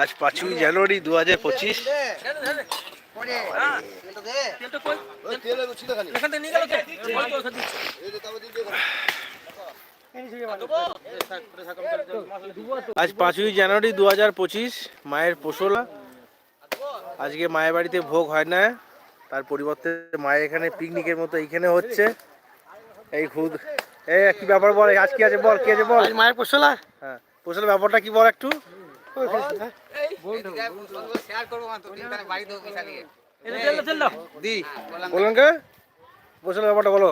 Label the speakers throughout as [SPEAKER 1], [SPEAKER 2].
[SPEAKER 1] আজ পাঁচই জানুয়ারি দু হাজার পঁচিশ। আজ পাঁচই জানুয়ারি দু হাজার পঁচিশ, মায়ের পোষলা আজকে মায়ের বাড়িতে ভোগ হয় না, তার পরিবর্তে মায়ের এখানে পিকনিকের মতো এইখানে হচ্ছে। এই খুদ কি ব্যাপার বল? আজ কি আছে বল? কি আছে বল?
[SPEAKER 2] মায়ের পোষলা?
[SPEAKER 1] হ্যাঁ। পোষলার ব্যাপারটা কি বল একটু? বলুন কে? পোষলার ব্যাপারটা বলো।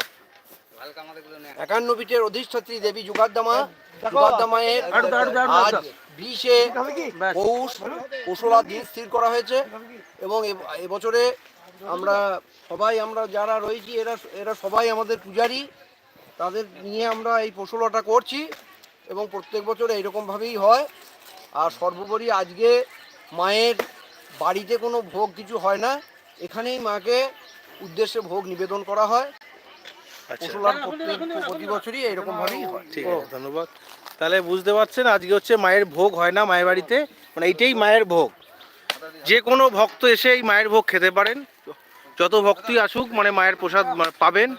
[SPEAKER 2] একান্ন পিঠের অধিষ্ঠাত্রী দেবী যুগাদ্দামা যুগাদ্দামায়ের আজ বিশে পৌষ পৌষলা দিন স্থির করা হয়েছে। এবং এবছরে আমরা সবাই আমরা যারা রয়েছি এরা এরা সবাই আমাদের পূজারি। তাদের নিয়ে আমরা এই পশুলাটা করছি এবং প্রত্যেক বছর এইরকমভাবেই হয়। আর সর্বোপরি আজকে মায়ের বাড়িতে কোনো ভোগ কিছু হয় না এখানেই মাকে উদ্দেশ্যে ভোগ নিবেদন করা হয়।
[SPEAKER 1] আচ্ছা।
[SPEAKER 2] পশুলার প্রত্যেক প্রতি বছরই এইরকমভাবেই হয়।
[SPEAKER 1] ঠিক আছে ধন্যবাদ। তাহলে বুঝতে পারছেন আজকে হচ্ছে মায়ের ভোগ হয় না মায়ের বাড়িতে মানে এইটাই মায়ের ভোগ। যে কোনো ভক্ত এসে এই মায়ের ভোগ খেতে পারেন। যত ভক্তই আসুক মানে মায়ের প্রসাদ মা- পাবেন।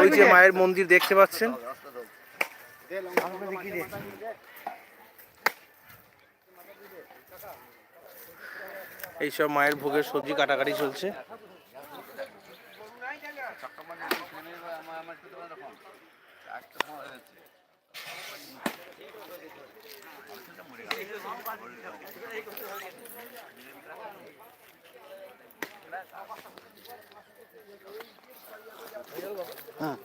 [SPEAKER 1] ওই যে মায়ের মন্দির দেখতে পাচ্ছেন। এইসব মায়ের ভোগের সবজি কাটাকাটি চলছে। हां.